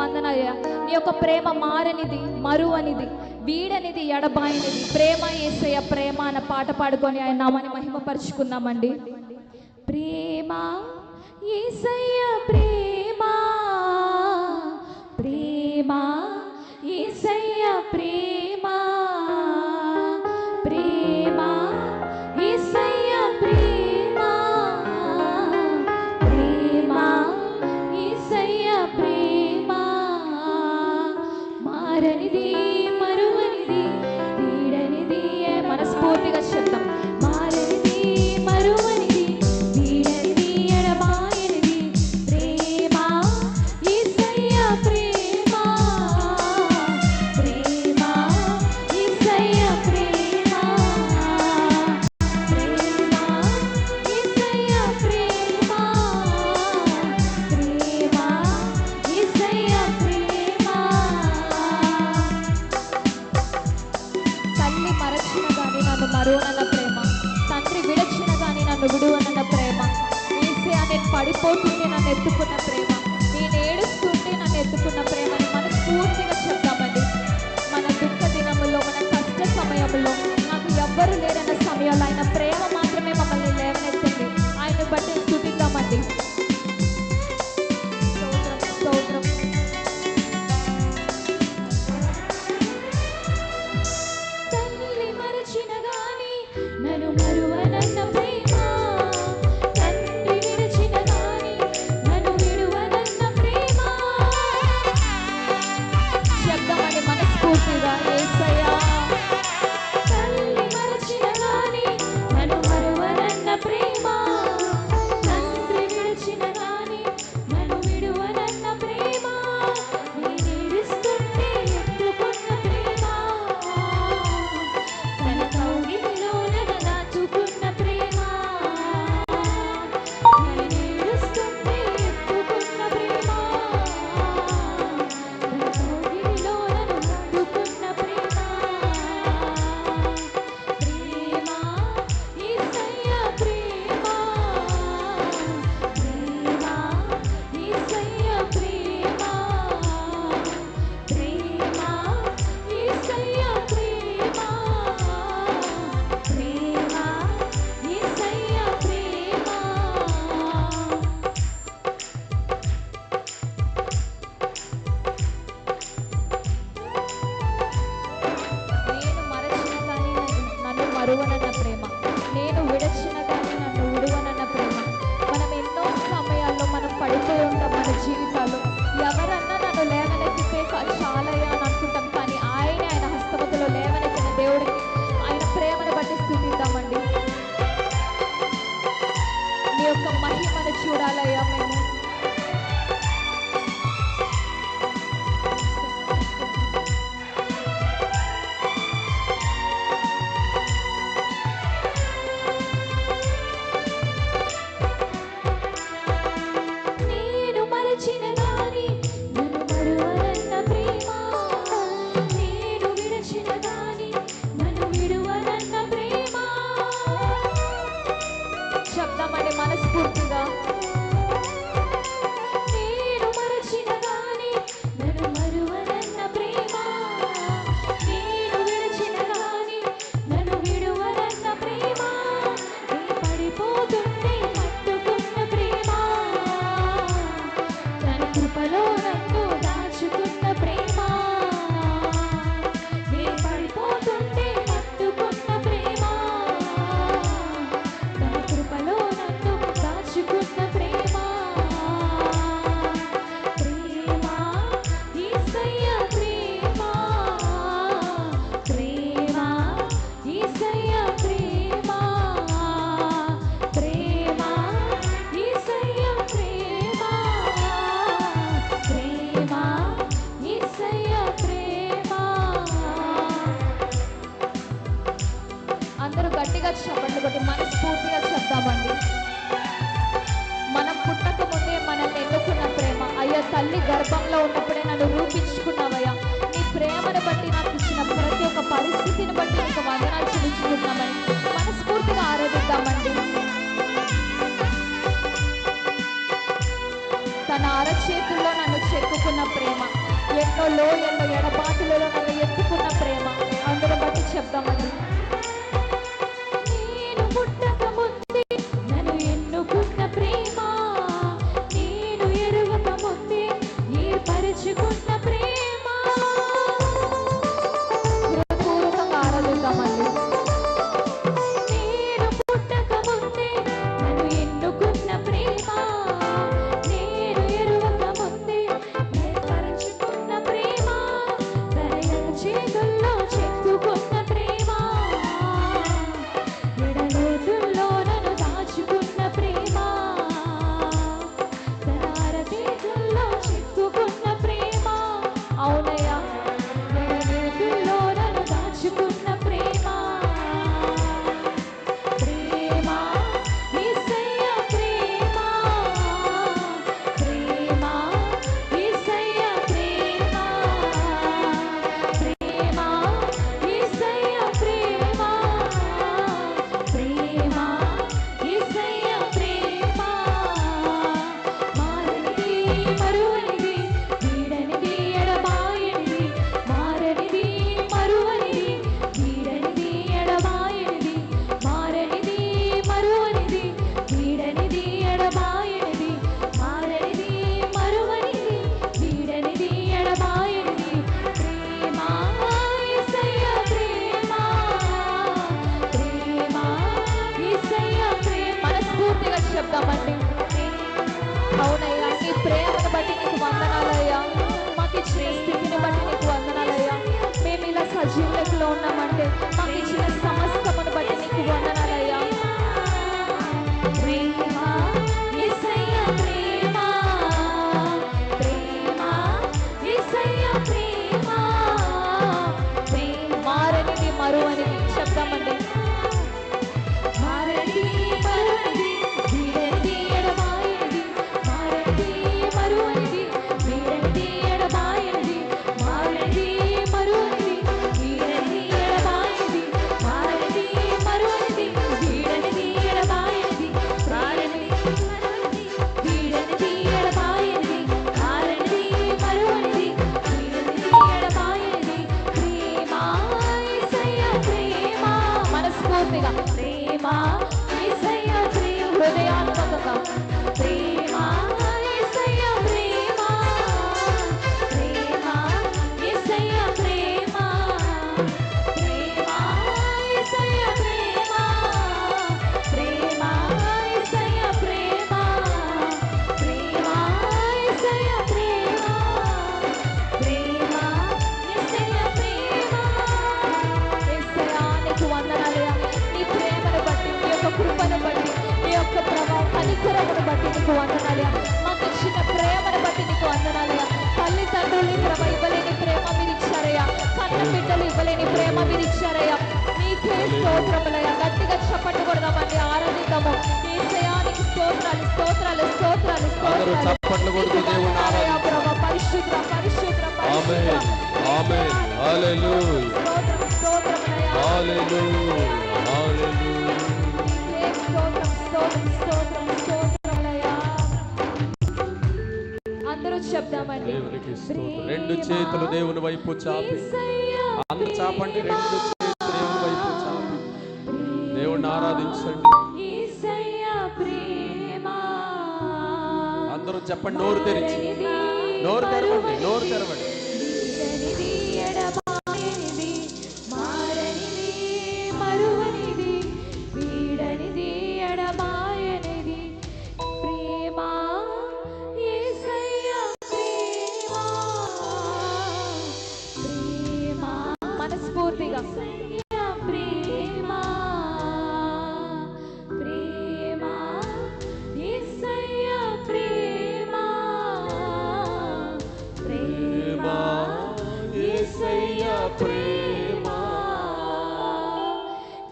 వందనయ్యా నీ యొక్క ప్రేమ మారనిది మరువనిది వీడనిది ఎడబాయినిది. ప్రేమ ఏసయ్య ప్రేమ అన్న పాట పాడుకొని ఆయన నామాన్ని మహిమపరుచుకున్నామండి ప్రేమ ఏసయ్య ప్రేమ ప్రేమ ఏసయ్య ప్రేమ. పోతుంటే నన్ను ఎత్తుకున్న ప్రేమ. నేను ఏడుస్తుంటే నన్ను ఎత్తుకున్న ప్రేమని మనం పూర్తిగా చెప్తామండి. మన దుఃఖ దినములో మన కష్ట సమయంలో నాకు ఎవ్వరు లేరన్న సమయంలో ఆయన ప్రేమ Israel. 我的。గర్భంలో ఉన్నప్పుడే నన్ను రూపించుకున్నావయ్యా. నీ ప్రేమను బట్టి నాకు ఇచ్చిన ప్రతి ఒక్క పరిస్థితిని బట్టి నాకు వందనాలు చూపించుకుంటున్నామని మనస్ఫూర్తిగా ఆరాధిద్దామండి. తన అరచేతుల్లో నన్ను చెప్పుకున్న ప్రేమ ఎన్నో లో ఎన్నో ఎడబాటులలో నన్ను ఎత్తుకున్న ప్రేమ. అందులో బట్టి చెప్దామండి. చెప్దామండి. అవునయ్యా నీ ప్రేమను బట్టి నీకు వందనాలయ్యా. మాకు ఇచ్చిన స్థితిని బట్టి నీకు వందనాలయ్యా. మేము ఇలా సజీవ ఉన్నామంటే మాకు ఇచ్చిన Thank you. నీకు వందనాలయ మాకు ఇచ్చిన ప్రేమను బట్టి నీకు వందనాలయ తల్లిదండ్రులు ప్రభ ఇవ్వలేని ప్రేమ మీరు ఇచ్చారయ్యా. కన్న బిడ్డలు ఇవ్వలేని ప్రేమ మీరు ఇచ్చారయ్యా. నీకే స్తోత్రములయ గట్టిగా చప్పట్టు కొడదామండి ఈ నీ శయానికి స్తోత్రాలు స్తోత్రాలు స్తోత్రాలు స్తోత్రాలు. స్తోత్రం స్తోత్రం స్తోత్రం స్తోత్రం. అందరూ చెప్దామండి రెండు చేతులు దేవుని వైపు చాపి. అందరూ చాపండి రెండు చేతులు దేవుని వైపు చాపి. దేవుణ్ణి ఆరాధించండి. అందరూ చెప్పండి నోరు తెరిచి. నోరు తెరవండి నోరు తెరవండి. something.